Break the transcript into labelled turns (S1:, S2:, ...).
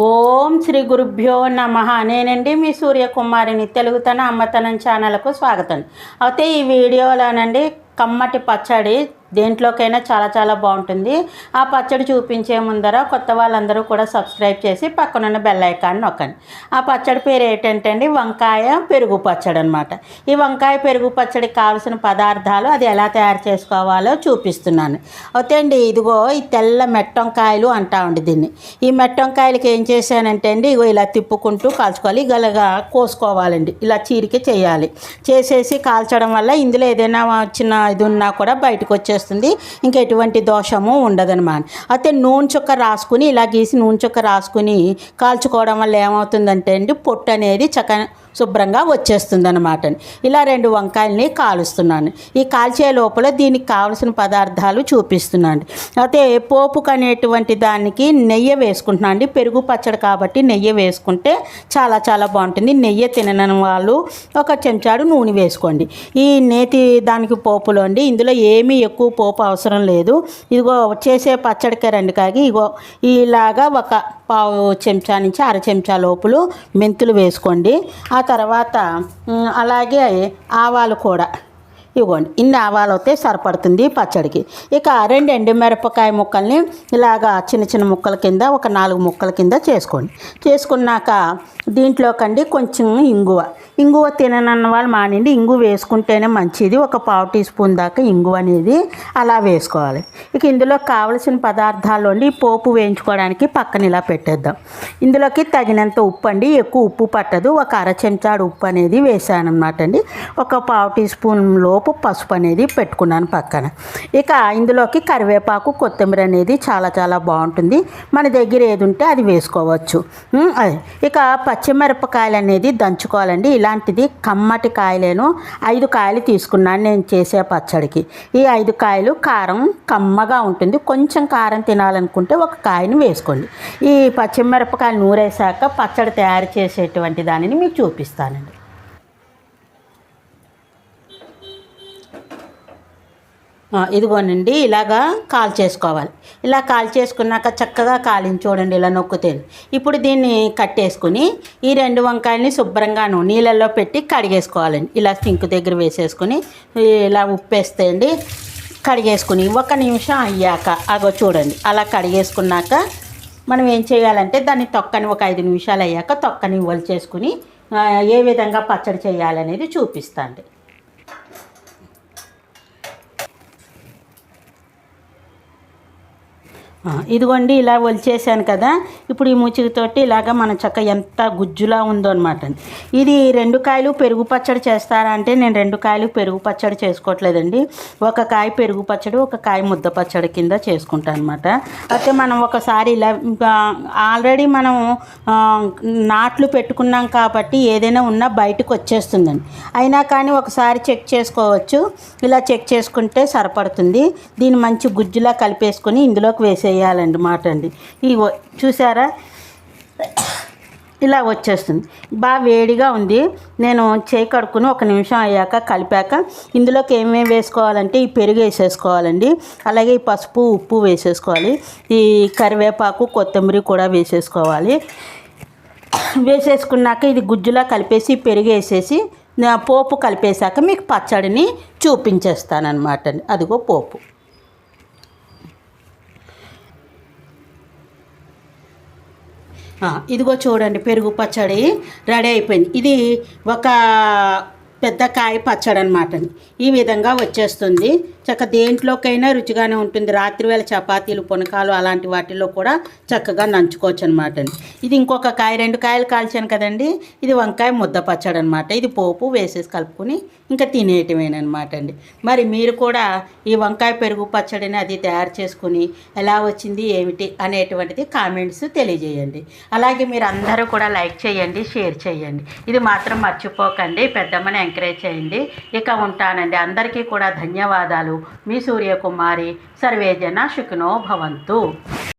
S1: ఓం శ్రీ గురుభ్యో నమ నేనండి మీ సూర్యకుమారిని తెలుగుతన అమ్మతనం ఛానల్కు స్వాగతం. అయితే ఈ వీడియోలోనండి కమ్మటి పచ్చడి దేంట్లోకైనా చాలా చాలా బాగుంటుంది. ఆ పచ్చడి చూపించే ముందర కొత్త వాళ్ళందరూ కూడా సబ్స్క్రైబ్ చేసి పక్కనున్న బెల్ ఐకాన్ నొక్కండి. ఆ పచ్చడి పేరు ఏంటంటే అండి వంకాయ పెరుగు పచ్చడి అనమాట ఈ వంకాయ పెరుగు పచ్చడికి కావాల్సిన పదార్థాలు అది ఎలా తయారు చేసుకోవాలో చూపిస్తున్నాను. అయితే అండి ఇదిగో ఈ తెల్ల మెట్టంకాయలు అంటా ఉండి దీన్ని. ఈ మెట్టంకాయలకి ఏం చేశానంటే అండి ఇగో ఇలా తిప్పుకుంటూ కాల్చుకోవాలి. ఇలాగా కోసుకోవాలండి. ఇలా చీరిక చేయాలి. చేసేసి కాల్చడం వల్ల ఇందులో ఏదైనా చిన్న ఇది ఉన్నా కూడా బయటకు వచ్చేస్తుంది. ఇంకా ఎటువంటి దోషము ఉండదనమాట అయితే నూనె చుక్క రాసుకుని ఇలా గీసి నూనె చుక్క రాసుకుని కాల్చుకోవడం వల్ల ఏమవుతుందంటే అండి పొట్టు అనేది చక్క శుభ్రంగా వచ్చేస్తుంది అనమాట ఇలా రెండు వంకాయల్ని కాలుస్తున్నాను. ఈ కాల్చే లోపల దీనికి కావలసిన పదార్థాలు చూపిస్తున్నాను. అయితే పోపుకు అనేటువంటి దానికి నెయ్యి వేసుకుంటున్నాను అండి. పెరుగు పచ్చడి కాబట్టి నెయ్యి వేసుకుంటే చాలా చాలా బాగుంటుంది. నెయ్యి తినని వాళ్ళు ఒక చెంచాడు నూనె వేసుకోండి. ఈ నేతి దానికి పోపులో అండి. ఇందులో ఏమీ ఎక్కువ పోపు అవసరం లేదు. ఇదిగో చేసే పచ్చడికే రెండు కాగి ఇగో ఇలాగా ఒక పావు చెంచా నుంచి అర చెంచా లోపులు మెంతులు వేసుకోండి. ఆ తర్వాత అలాగే ఆవాలు కూడా. ఇవ్వండి ఇన్ని ఆవాలు అయితే సరిపడుతుంది పచ్చడికి. ఇక రెండు ఎండుమిరపకాయ ముక్కల్ని ఇలాగా చిన్న చిన్న ముక్కల కింద ఒక నాలుగు ముక్కల కింద చేసుకోండి. చేసుకున్నాక దీంట్లోకండి కొంచెం ఇంగువ. ఇంగువ తిననన్న వాళ్ళు మానండి ఇంగు వేసుకుంటేనే మంచిది. ఒక పావు టీ స్పూన్ దాకా ఇంగువ అనేది అలా వేసుకోవాలి. ఇక ఇందులో కావలసిన పదార్థాలు అండి పోపు వేయించుకోవడానికి పక్కన ఇలా పెట్టేద్దాం. ఇందులోకి తగినంత ఉప్పు అండి ఎక్కువ ఉప్పు పట్టదు. ఒక అర చెంచాడు ఉప్పు అనేది వేసాను అనమాట అండి. ఒక పావు టీ స్పూన్ లోపు పసుపు అనేది పెట్టుకున్నాను పక్కన. ఇక ఇందులోకి కరివేపాకు కొత్తిమీర అనేది చాలా చాలా బాగుంటుంది. మన దగ్గర ఏది ఉంటే అది వేసుకోవచ్చు. ఇక పచ్చిమిరపకాయలు అనేది దంచుకోవాలండి. ఇలాంటిది కమ్మటి కాయలేను. ఐదు కాయలు తీసుకున్నాను నేను చేసే పచ్చడికి. ఈ ఐదు కాయలు కారం కమ్మగా ఉంటుంది. కొంచెం కారం తినాలనుకుంటే ఒక కాయని వేసుకోండి. ఈ పచ్చిమిరపకాయలు నూరేసాక పచ్చడి తయారు చేసేటువంటి దానిని మీకు చూపిస్తానండి ఆ, ఇదిగోనండి ఇలాగా కాల్ చేసుకోవాలి. ఇలా కాల్ చేసుకున్నాక చక్కగా కాలింది చూడండి ఇలా నొక్కుతే. ఇప్పుడు దీన్ని కట్టేసుకుని ఈ రెండు వంకాయల్ని శుభ్రంగాను నీళ్ళల్లో పెట్టి కడిగేసుకోవాలండి. ఇలా సింక్ దగ్గర వేసేసుకుని ఇలా ఉప్పేస్తే అండి కడిగేసుకుని ఒక నిమిషం అయ్యాక అగో చూడండి అలా కడిగేసుకున్నాక మనం ఏం చేయాలంటే దాన్ని తొక్కని ఒక ఐదు నిమిషాలు అయ్యాక తొక్కని ఒలిచేసుకుని ఏ విధంగా పచ్చడి చేయాలనేది చూపిస్తాండి ఇదిగోండి ఇలా ఒలిచేసాను కదా. ఇప్పుడు ఈ ముచ్చికతోటి ఇలాగ మన చక్క ఎంత గుజ్జులా ఉందో అనమాట ఇది రెండు కాయలు పెరుగు పచ్చడి చేస్తారా అంటే నేను రెండు కాయలు పెరుగు పచ్చడి చేసుకోవట్లేదండి. ఒక కాయ పెరుగు పచ్చడి ఒక కాయ ముద్ద పచ్చడి కింద చేసుకుంటాను అనమాట అయితే మనం ఒకసారి ఇలా ఆల్రెడీ మనం నాట్లు పెట్టుకున్నాం కాబట్టి ఏదైనా ఉన్నా బయటకు వచ్చేస్తుందండి. అయినా కానీ ఒకసారి చెక్ చేసుకోవచ్చు. ఇలా చెక్ చేసుకుంటే సరిపడుతుంది. దీన్ని మంచి గుజ్జులా కలిపేసుకొని ఇందులోకి చేయాలండి మాట అండి. ఇగో చూసారా? ఇలా వచ్చేస్తుంది. బాగా వేడిగా ఉంది. నేను చేయి కడుక్కుని ఒక నిమిషం అయ్యాక కలిపాక ఇందులోకి ఏమేమి వేసుకోవాలంటే ఈ పెరుగు వేసేసుకోవాలండి. అలాగే ఈ పసుపు ఉప్పు వేసేసుకోవాలి. ఈ కరివేపాకు కొత్తిమీర కూడా వేసేసుకోవాలి. వేసేసుకున్నాక ఇది గుజ్జులా కలిపేసి పెరుగు వేసేసి పోపు కలిపేశాక మీకు పచ్చడిని చూపించేస్తానమాట అదిగో పోపు. ఇదిగో చూడండి పెరుగు పచ్చడి రెడీ అయిపోయింది. ఇది ఒక పెద్ద కాయ పచ్చడి అనమాట ఈ విధంగా వచ్చేస్తుంది. చక్క దేంట్లోకైనా రుచిగానే ఉంటుంది. రాత్రివేళ చపాతీలు పునకాలు అలాంటి వాటిల్లో కూడా చక్కగా నంచుకోవచ్చు అనమాట ఇది ఇంకొక కాయ రెండు కాయలు కాల్చాను కదండి. ఇది వంకాయ ముద్ద పచ్చడి అనమాట ఇది పోపు వేసేసి కలుపుకొని ఇంకా తినేయటమేనమాట. అండి మరి మీరు కూడా ఈ వంకాయ పెరుగు పచ్చడిని అది తయారు చేసుకుని ఎలా వచ్చింది ఏమిటి అనేటువంటిది కామెంట్స్ తెలియజేయండి. అలాగే మీరు అందరూ కూడా లైక్ చేయండి షేర్ చేయండి. ఇది మాత్రం మర్చిపోకండి. పెద్దమ్మని ఎంకరేజ్ చేయండి ఇక ఉంటానండి. అందరికీ కూడా ధన్యవాదాలు. మీ సూర్యకుమారి సర్వేజన శుకునో భవంతు.